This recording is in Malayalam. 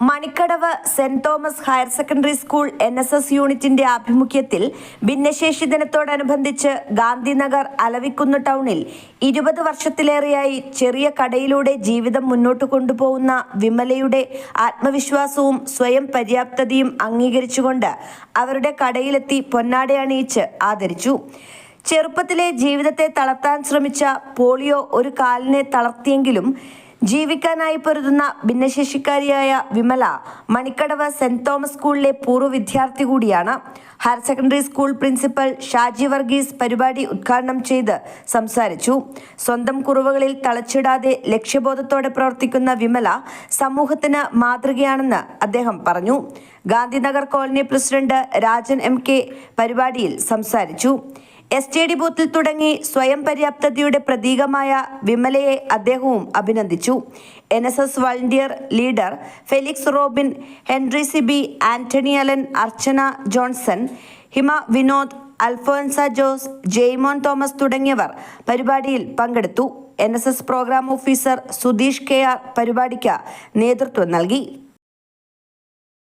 Manikkadavu saint Thomas higher secondary school N S S യൂണിറ്റിന്റെ ആഭിമുഖ്യത്തിൽ ഭിന്നശേഷി ദിനത്തോടനുബന്ധിച്ച് ഗാന്ധിനഗർ അലവിക്കുന്ന് ടൗണിൽ ഇരുപത് വർഷത്തിലേറെയായി ചെറിയ കടയിലൂടെ ജീവിതം മുന്നോട്ട് കൊണ്ടുപോകുന്ന വിമലയുടെ ആത്മവിശ്വാസവും സ്വയം പര്യാപ്തതയും അംഗീകരിച്ചുകൊണ്ട് അവരുടെ കടയിലെത്തി പൊന്നാടയണിയിച്ച് ആദരിച്ചു. ചെറുപ്പത്തിലെ ജീവിതത്തെ തളർത്താൻ ശ്രമിച്ച പോളിയോ ഒരു കാലിനെ തളർത്തിയെങ്കിലും ജീവിക്കാനായി പൊരുതുന്ന ഭിന്നശേഷിക്കാരിയായ വിമല മണിക്കടവ് സെന്റ് തോമസ് സ്കൂളിലെ പൂർവ വിദ്യാർത്ഥി കൂടിയാണ്. Higher secondary school principal Shaji Varghese പരിപാടി ഉദ്ഘാടനം ചെയ്ത് സംസാരിച്ചു. സ്വന്തം കുറവുകളിൽ തളച്ചിടാതെ ലക്ഷ്യബോധത്തോടെ പ്രവർത്തിക്കുന്ന വിമല സമൂഹത്തിന് മാതൃകയാണെന്ന് അദ്ദേഹം പറഞ്ഞു. Gandhinagar colony president Rajan M K പരിപാടിയിൽ സംസാരിച്ചു. എസ് ടി ഡി ബൂത്തിൽ തുടങ്ങി സ്വയം പര്യാപ്തതയുടെ പ്രതീകമായ വിമലയെ അദ്ദേഹവും അഭിനന്ദിച്ചു. N S S volunteer leader Felix Robin Henry Siby Antony Alan Archana Johnson Hima Vinod Alphonsa Jose Jaimon Thomas തുടങ്ങിയവർ പരിപാടിയിൽ പങ്കെടുത്തു. N programme officer Sudheesh K R പരിപാടിക്ക് നേതൃത്വം നൽകി.